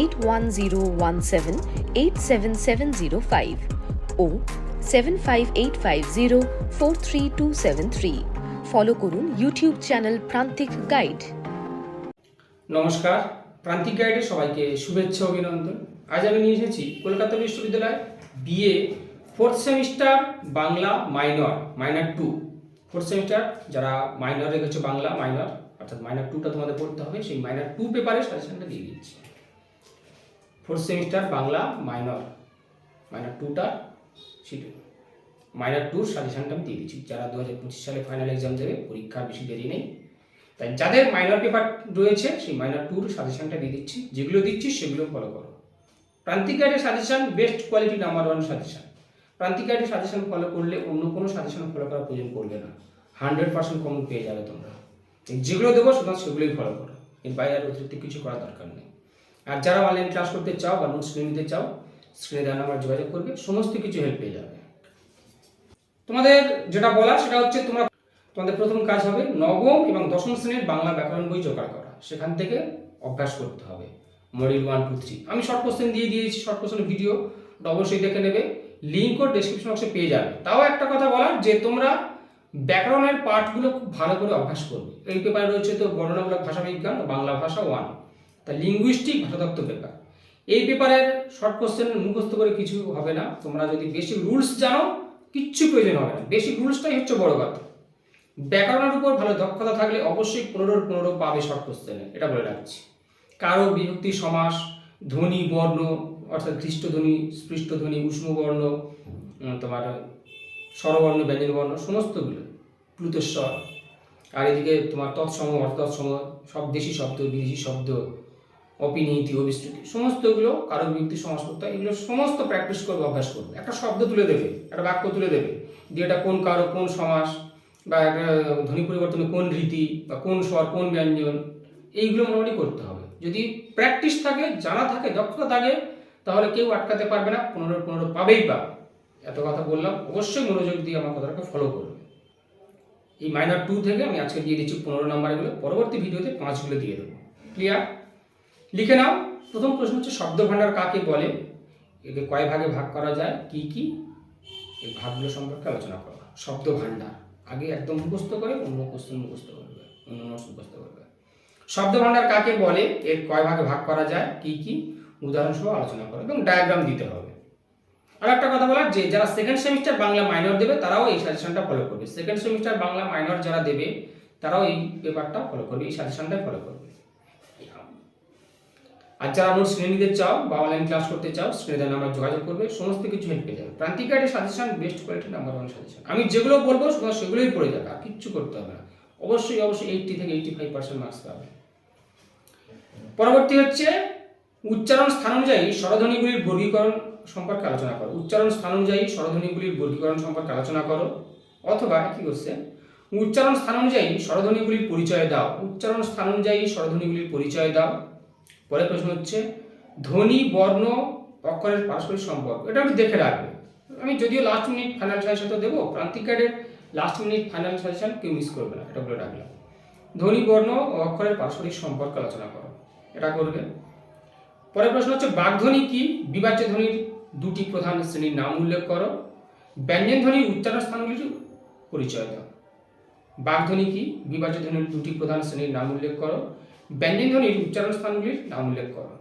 eight one zero one seven eight seven seven zero five ও seven five eight five zero four three two seven three follow করুন YouTube channel Prantik guide নমস্কার প্রান্তিক গাইডে সবাইকে শুভেচ্ছা অভিনন্দন। আজ আমি নিয়ে এসেছি কলকাতা বিশ্ববিদ্যালয় BA fourth semester Bangla minor minor two fourth semester যারা মাইনর রেখেছো বাংলা মাইনর অর্থাৎ মাইনর টুটা তোমাদের পড়তে হবে, সেই মাইনর টু পেপারে সাজেশনটা দিয়ে দিচ্ছি। Fourth semester Bangla minor minor টুটা সেটা মাইনর টুর সাজেশনটা আমি দিয়ে দিচ্ছি। যারা দু হাজার পঁচিশ সালে ফাইনাল এক্সাম দেবে, পরীক্ষার বেশি দেরি নেই। তাই যাদের মাইনর পেপার রয়েছে, সেই মাইনর টুর সাজেশনটা দিয়ে দিচ্ছি। যেগুলো দিচ্ছি সেগুলো ফলো করো। প্রান্তিক গাইডের suggestion best quality number one suggestion Prantik গাইডের সাজেশন ফলো করলে অন্য কোনো সাজেশন ফলো করার প্রয়োজন পড়বে না। হান্ড্রেড পার্সেন্ট কমন পেয়ে যাবে তোমরা। যেগুলো দেবো, শুধু সেগুলোই ফলো করো। এর বাইরে আর অতিরিক্ত কিছু করার দরকার নেই। আর যারা অনলাইন ক্লাস করতে চাও বা নোটস নিয়ে নিতে চাও স্ক্রিনে দেওয়া নাম্বার যোগাযোগ করবে, সমস্ত কিছু হেল্প পেয়ে যাবে। তোমাদের যেটা বলা সেটা হচ্ছে তোমরা, তোমাদের প্রথম কাজ হবে নবম এবং দশম শ্রেণির বাংলা ব্যাকরণ বই জোগাড় করা। সেখান থেকে অভ্যাস করতে হবে। মডিউল ওয়ান টু থ্রি আমি শর্ট কোশ্চেন দিয়ে দিয়েছি শর্ট কোশ্চেন ভিডিও অবশ্যই দেখে নেবে। লিঙ্ক ও ডেসক্রিপশন বক্সে পেয়ে যাবে। তাও একটা কথা বলার যে তোমরা ব্যাকরণের পার্টগুলো খুব ভালো করে অভ্যাস করবে। এই পেপারে রয়েছে তো বর্ণনামূলক ভাষাবিজ্ঞান বাংলা ভাষা ওয়ান তা লিঙ্গুইস্টিক ভাষাতত্ত্ব পেপার এই পেপারের শর্ট কোশ্চেন মুখস্থ করে কিছু হবে না। তোমরা যদি বেশি রুলস জানো কিচ্ছু প্রয়োজন হবে না। বেশি রুলসটাই হচ্ছে বড় কথা। ব্যাকরণের উপর ভালো দক্ষতা থাকলে অবশ্যই পনেরোর পনেরো পাবে শর্ট কোশ্চেনে এটা বলে রাখছি। কারও বিভক্তি সমাস ধ্বনি বর্ণ অর্থাৎ খ্রিস্ট স্পৃষ্টধ্বনি স্পৃষ্ট ধ্বনি উষ্ণ বর্ণ উম, তোমার স্বরবর্ণ ব্যঞ্জন বর্ণ সমস্তগুলো। প্লুতস্বর। আর এদিকে তোমার তৎসম অর্থতৎসম সব দেশি শব্দ বিদেশি শব্দ অপিনীতি অবিশ্রুতি সমস্তগুলো কারও বিভক্তি সমাস করতে হয় এগুলো সমস্ত প্র্যাকটিস করবে, অভ্যাস করবে। একটা শব্দ তুলে দেবে, একটা বাক্য তুলে দেবে দিয়ে এটা কোন কারও কোন সমাস, বা ধ্বনি পরিবর্তনে কোন রীতি, বা কোন স্বর, কোন ব্যঞ্জন, এইগুলো মোটামুটি করতে হবে। যদি প্র্যাকটিস থাকে, জানা থাকে, দক্ষতা থাকে, তাহলে কেউ আটকাতে পারবে না পনেরো পনেরো পাবেই পাবে এত কথা বললাম, অবশ্যই মনোযোগ দিয়ে আমার কথাটাকে ফলো করবে। এই মাইনার টু থেকে আমি আজকে দিয়ে দিচ্ছি পনেরো নাম্বারগুলো পরবর্তী ভিডিওতে পাঁচগুলো দিয়ে দেবো। ক্লিয়ার লিখে নাও। প্রথম প্রশ্ন হচ্ছে শব্দ ভাণ্ডার কাকে বলে? একে কয় ভাগে ভাগ করা যায়? কি কি? এই ভাগগুলো সম্পর্কে আলোচনা করো। শব্দ ভাণ্ডার আগে একদম মুখস্থ করে, অন্য কোশ্চেন মুখস্থ করবে। অন্য নোটস মুখস্থ করবে। শব্দ ভাণ্ডার কাকে বলে? এর কয় ভাগে ভাগ করা যায়? কি কি? উদাহরণ সহ আলোচনা করো এবং ডায়াগ্রাম দিতে হবে। আর একটা কথা বলার, যে যারা সেকেন্ড সেমিস্টার বাংলা মাইনর দেবে, তারাও এই সাজেশনটা ফলো করবে। সেকেন্ড সেমিস্টার বাংলা মাইনর যারা দেবে, তারাও এই পেপারটা ফলো করবে, এই সাজেশনটা ফলো করবে। আর যারা নোটস কিনে নিতে চাও বা অনলাইন ক্লাস করতে চাও স্ক্রিনে নাম্বার যোগাযোগ করবে, সমস্ত কিছু হেল্প পেয়ে যাবে। প্রান্তিক গাইডের suggestion best quality number one suggestion আমি যেগুলো বলব শুধু সেগুলোই পড়ে যাবে, আর কিচ্ছু করতে হবে না। অবশ্যই অবশ্যই এইটটি থেকে এইটটি ফাইভ পার্সেন্ট মার্কস পাবে। পরবর্তী হচ্ছে, উচ্চারণ স্থান অনুযায়ী স্বরধ্বনিগুলির বর্গীকরণ সম্পর্কে আলোচনা করো। উচ্চারণ স্থান অনুযায়ী স্বরধ্বনিগুলির বর্গীকরণ সম্পর্কে আলোচনা করো। অথবা কি করছে, উচ্চারণ স্থান অনুযায়ী স্বরধ্বনিগুলির পরিচয় দাও। উচ্চারণ স্থান অনুযায়ী স্বরধ্বনিগুলির পরিচয় দাও। পরের প্রশ্ন হচ্ছে ধ্বনি বর্ণ, অক্ষরের পারস্পরিক সম্পর্ক, এটা আমি দেখে রাখবে। আমি যদিও লাস্ট মিনিট ফাইনাল সাজেশন তো দেবো, প্রান্তিক গাইডের লাস্ট মিনিট ফাইনাল সাজেশন কেউ মিস করবে না, এটা বলে রাখলাম। ধ্বনি বর্ণ ও অক্ষরের পারস্পরিক সম্পর্ক আলোচনা করো, এটা করবে। পরের প্রশ্ন হচ্ছে, বাগধ্বনি কি? বিবাচ্য ধ্বনির দুটি প্রধান শ্রেণির নাম উল্লেখ করো। ব্যঞ্জন ধ্বনির উচ্চারণ স্থানগুলির পরিচয় দাও। বাগধ্বনি কি? বিবাচ্য ধ্বনির দুটি প্রধান শ্রেণির নাম উল্লেখ করো। ব্যঞ্জন ধ্বনির উচ্চারণ স্থানগুলির নাম উল্লেখ করো।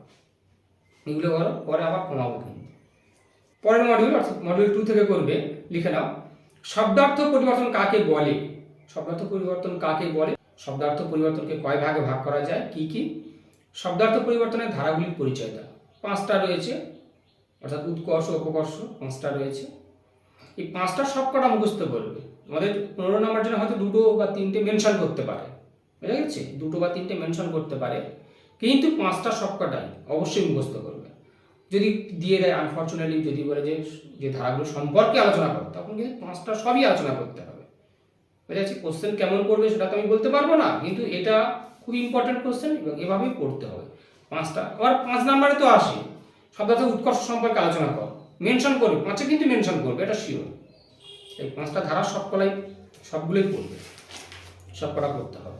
এগুলো করো, পরে আবার কমাবো কিন্তু। পরের মডিউল অর্থাৎ মডিউল টু থেকে করবে, লিখে নাও। শব্দার্থ পরিবর্তন কাকে বলে? শব্দার্থ পরিবর্তন কাকে বলে? শব্দার্থ পরিবর্তনকে কয় ভাগে ভাগ করা যায়? কি কি? শব্দার্থ পরিবর্তনের ধারাগুলির পরিচয় দাও। পাঁচটা রয়েছে, অর্থাৎ উৎকর্ষ অপকর্ষ পাঁচটা রয়েছে। এই পাঁচটা সব কটা মুখস্থ করবে। আমাদের পনেরো নম্বর জন্য হয়তো দুটো বা তিনটে মেনশন করতে পারে। বুঝা গেছে? দুটো বা তিনটে মেনশন করতে পারে। কিন্তু পাঁচটা সবকটাই অবশ্যই মুখস্থ করবে। যদি দিয়ে দেয় আনফর্চুনেটলি যদি বলে যে যে ধারাগুলো সম্পর্কে আলোচনা করো, তখন কিন্তু পাঁচটা সবই আলোচনা করতে হবে। বুঝা যাচ্ছে কোশ্চেন কেমন করবে সেটা তো আমি বলতে পারব না, কিন্তু এটা খুব ইম্পর্টেন্ট কোশ্চেন এবং এভাবেই পড়তে হবে। পাঁচটা, আবার পাঁচ নাম্বারে তো আসে। শব্দার্থ উৎকর্ষ সম্পর্কে আলোচনা কর। মেনশন করবে, পাঁচে কিন্তু মেনশন করবে, এটা শিওর এই পাঁচটা ধারা সবকলাই, সবগুলোই পড়বে। সব কটা করতে হবে।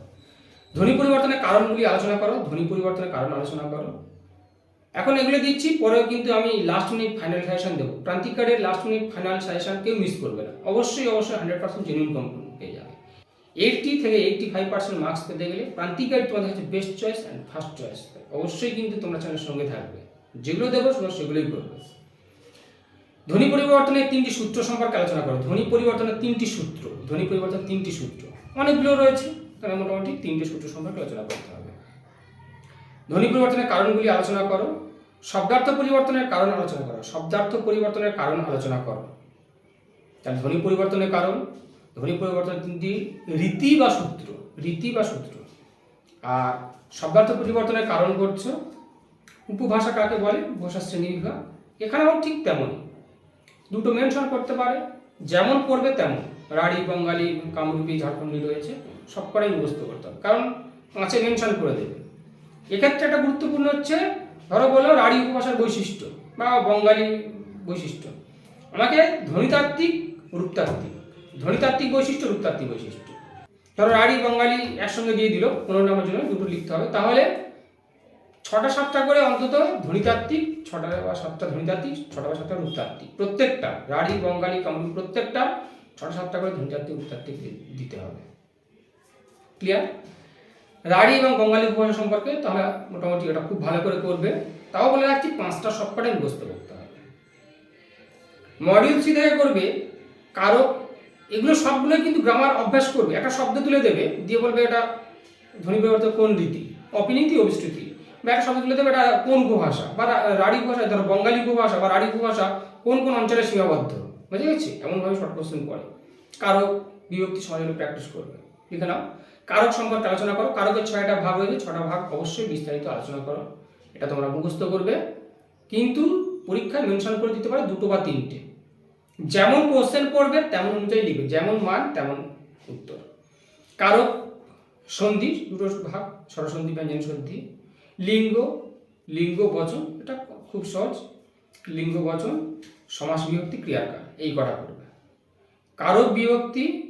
ধ্বনি পরিবর্তনের কারণগুলি আলোচনা করো, ধ্বনি পরিবর্তনের কারণ আলোচনা করো। এখন এগুলো দিচ্ছি, পরেও কিন্তু আমি লাস্ট মিনিট ফাইনাল সাজেশন দেবো। প্রান্তিক কার্ডের লাস্ট মিনিট ফাইনাল সাজেশন কেউ মিস করবে না। অবশ্যই অবশ্যই হান্ড্রেড পার্সেন্ট জেনুইন কমপ্লিট পেয়ে যাবে। এইটটি থেকে এইটটি ফাইভ পার্সেন্ট মার্কস পেতে গেলে প্রান্তিক গাইড তোমাদের কাছে best choice and first choice অবশ্যই কিন্তু তোমরা চ্যানেলের সঙ্গে থাকবে। যেগুলো দেবো, তোমরা সেগুলোই করবে। ধ্বনি পরিবর্তনের তিনটি সূত্র সম্পর্কে আলোচনা করো। ধ্বনি পরিবর্তনের তিনটি সূত্র, ধ্বনি পরিবর্তনের তিনটি সূত্র। অনেকগুলো রয়েছে। তাহলে মোটামুটি তিনটে সূত্র সম্পর্কে আলোচনা করতে হবে। ধ্বনি পরিবর্তনের কারণগুলি আলোচনা করো, শব্দার্থ পরিবর্তনের কারণ আলোচনা করো, শব্দার্থ পরিবর্তনের কারণ আলোচনা করো। তাহলে ধ্বনি পরিবর্তনের কারণ, ধ্বনি পরিবর্তনের তিনটি রীতি বা সূত্র, রীতি বা সূত্র। আর শব্দার্থ পরিবর্তনের কারণ করছ, উপভাষা কাকে বলে ভাষা শ্রেণীবিভাগ এখানেও ঠিক তেমনই। দুটো মেনশন করতে পারে, যেমন করবে তেমন, রাঢ়ী, বঙ্গালী, কামরূপী, ঝাড়খণ্ডী রয়েছে। সব কটাই মুখস্থ করতে হবে। কারণ পাঁচে মেনশন করে দেবে। এক্ষেত্রে একটা গুরুত্বপূর্ণ হচ্ছে, ধরো বলো রাঢ়ী উপভাষার বৈশিষ্ট্য বা বঙ্গালী বৈশিষ্ট্য। আমাকে ধ্বনিতাত্ত্বিক, রূপতাত্ত্বিক, ধ্বনিতাত্ত্বিক বৈশিষ্ট্য, রূপতাত্ত্বিক বৈশিষ্ট্য। ধরো রাঢ়ী, বঙ্গালী একসঙ্গে দিয়ে দিল, পনেরো নম্বর জন্য দুটো লিখতে হবে। তাহলে ছটা সাতটা করে অন্তত ধ্বনিতাত্ত্বিক, ছটা বা সাতটা ধ্বনিতাত্ত্বিক, ছটা বা সাতটা রূপতাত্ত্বিক। প্রত্যেকটা, রাঢ়ী, বঙ্গালী কামরূপ প্রত্যেকটা ছটা সাতটা করে ধ্বনিতাত্ত্বিক, রূপতাত্ত্বিক দিতে হবে। ক্লিয়ার রাঢ়ী এবং বঙ্গালী উপভাষা সম্পর্কে তাহলে মোটামুটি এটা খুব ভালো করে করবে। তাও বলে রাখছি, পাঁচটা সবকটাই মুখস্থ করতে হবে। মডিউল সি থেকে করবে, কারও এগুলো সবগুলোই কিন্তু গ্রামার অভ্যাস করবে। একটা শব্দ তুলে দেবে, দিয়ে বলবে এটা ধ্বনি পরিবর্তন কোন রীতি? অপিনীতি অবিস্তৃতি বা একটা শব্দ তুলে দেবে এটা কোন উপভাষা? বা রাঢ়ী উপভাষা, ধরো বঙ্গালী উপভাষা বা রাঢ়ী উপভাষা কোন কোন অঞ্চলে সীমাবদ্ধ? বুঝে গেছি এমনভাবে শর্ট কোশ্চেন পড়ে। কারক বিভক্তি সমাজে প্র্যাকটিস করবে। লিখে নাও। কারক সম্পর্কে আলোচনা করো। কারকের ছয়টা ভাগ রয়েছে, ছটা ভাগ অবশ্যই বিস্তারিত আলোচনা করো। এটা তোমরা মুখস্থ করবে। কিন্তু পরীক্ষায় মেনশন করে দিতে পারে দুটো বা তিনটে। যেমন কোশ্চেন পড়বে, তেমন অনুযায়ী লিখবে। যেমন মান, তেমন উত্তর। কারক সন্ধি, দুটো ভাগ স্বরসন্ধি ব্যঞ্জন সন্ধি। লিঙ্গ লিঙ্গ বচন, এটা খুব সহজ। লিঙ্গ বচন, সমাস বিভক্তি, ক্রিয়াকার। এই কটা করবে কারক বিভক্তি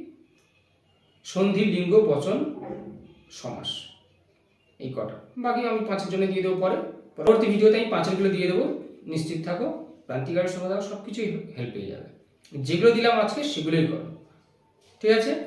সন্ধি, লিঙ্গ, বচন, সমাস। এই কটা। বাকি আমি পাঁচের জন্য দিয়ে দেবো পরে। পরবর্তী ভিডিওতে আমি পাঁচেরগুলো দিয়ে দেবো। নিশ্চিত থাকো প্রান্তিকারের সমাধান সব কিছুই হেল্প পেয়ে যাবে। যেগুলো দিলাম আজকে, সেগুলোই করো। ঠিক আছে?